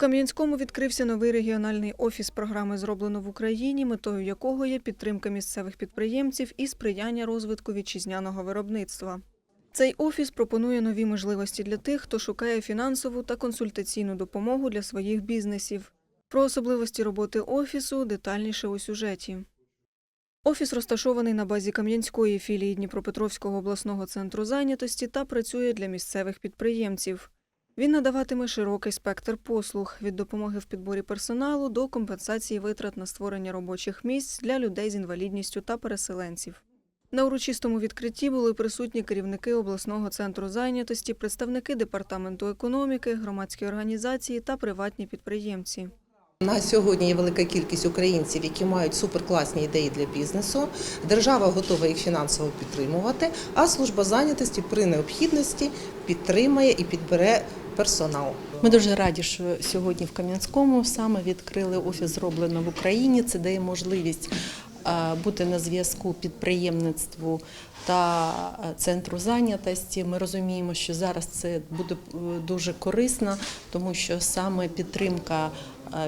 Кам'янському відкрився новий регіональний офіс програми «Зроблено в Україні», метою якого є підтримка місцевих підприємців і сприяння розвитку вітчизняного виробництва. Цей офіс пропонує нові можливості для тих, хто шукає фінансову та консультаційну допомогу для своїх бізнесів. Про особливості роботи офісу детальніше у сюжеті. Офіс розташований на базі Кам'янської філії Дніпропетровського обласного центру зайнятості та працює для місцевих підприємців. Він надаватиме широкий спектр послуг від допомоги в підборі персоналу до компенсації витрат на створення робочих місць для людей з інвалідністю та переселенців. На урочистому відкритті були присутні керівники обласного центру зайнятості, представники департаменту економіки, громадські організації та приватні підприємці. На сьогодні є велика кількість українців, які мають суперкласні ідеї для бізнесу. Держава готова їх фінансово підтримувати, а служба зайнятості при необхідності підтримає і підбере персонал. Ми дуже раді, що сьогодні в Кам'янському саме відкрили офіс зроблено в Україні. Це дає можливість е, бути на зв'язку підприємництву та е, центру зайнятості. Ми розуміємо, що зараз це буде е, дуже корисно, тому що саме підтримка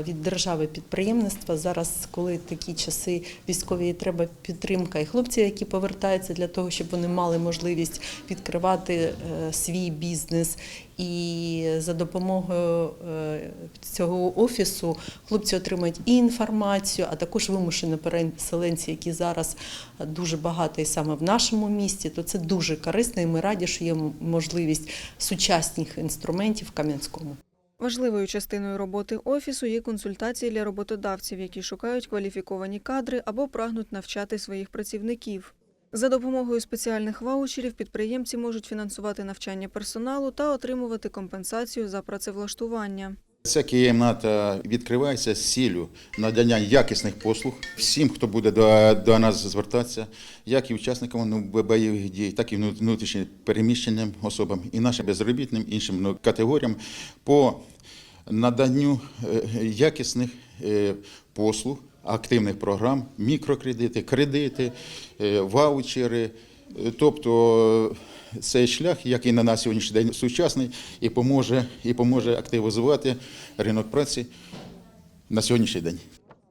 від держави підприємництва зараз, коли такі часи військові, треба підтримка і хлопців, які повертаються для того, щоб вони мали можливість відкривати е, свій бізнес. І за допомогою е, цього офісу хлопці отримують і інформацію, а також вимушені переселенці, які зараз дуже багато і саме в нашому місті, то це дуже корисно, і ми раді, що є можливість сучасних інструментів в Кам'янському. Важливою частиною роботи офісу є консультації для роботодавців, які шукають кваліфіковані кадри або прагнуть навчати своїх працівників. За допомогою спеціальних ваучерів підприємці можуть фінансувати навчання персоналу та отримувати компенсацію за працевлаштування. Ця кімната відкривається з ціллю надання якісних послуг всім, хто буде до, до нас звертатися, як і учасникам ну, бойових дій, так і внутрішньо переміщеним особам, і нашим безробітним іншим ну, категоріям по наданню е, якісних е, послуг, активних програм, мікрокредити, кредити, е, ваучери. Е, Тобто цей шлях, який на нас сьогоднішній день сучасний, і поможе, і поможе активізувати ринок праці на сьогоднішній день.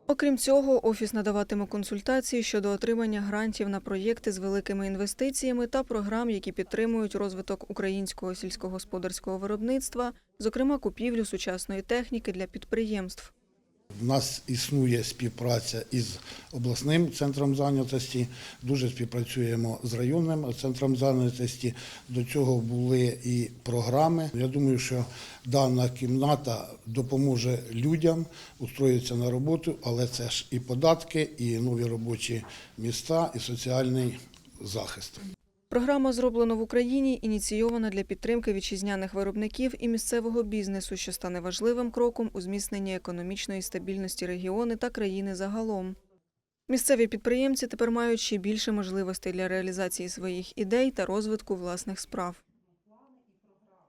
Окрім цього, офіс надаватиме консультації щодо отримання грантів на проєкти з великими інвестиціями та програм, які підтримують розвиток українського сільськогосподарського виробництва, зокрема купівлю сучасної техніки для підприємств. У нас існує співпраця із обласним центром зайнятості. Дуже співпрацюємо з районним центром зайнятості. До цього були і програми. Я думаю, що дана кімната допоможе людям устроїтися на роботу, але це ж і податки, і нові робочі міста, і соціальний захист. Програма зроблено в Україні ініційована для підтримки вітчизняних виробників і місцевого бізнесу, що стане важливим кроком у зміцненні економічної стабільності регіони та країни загалом. Місцеві підприємці тепер мають ще більше можливостей для реалізації своїх ідей та розвитку власних справ.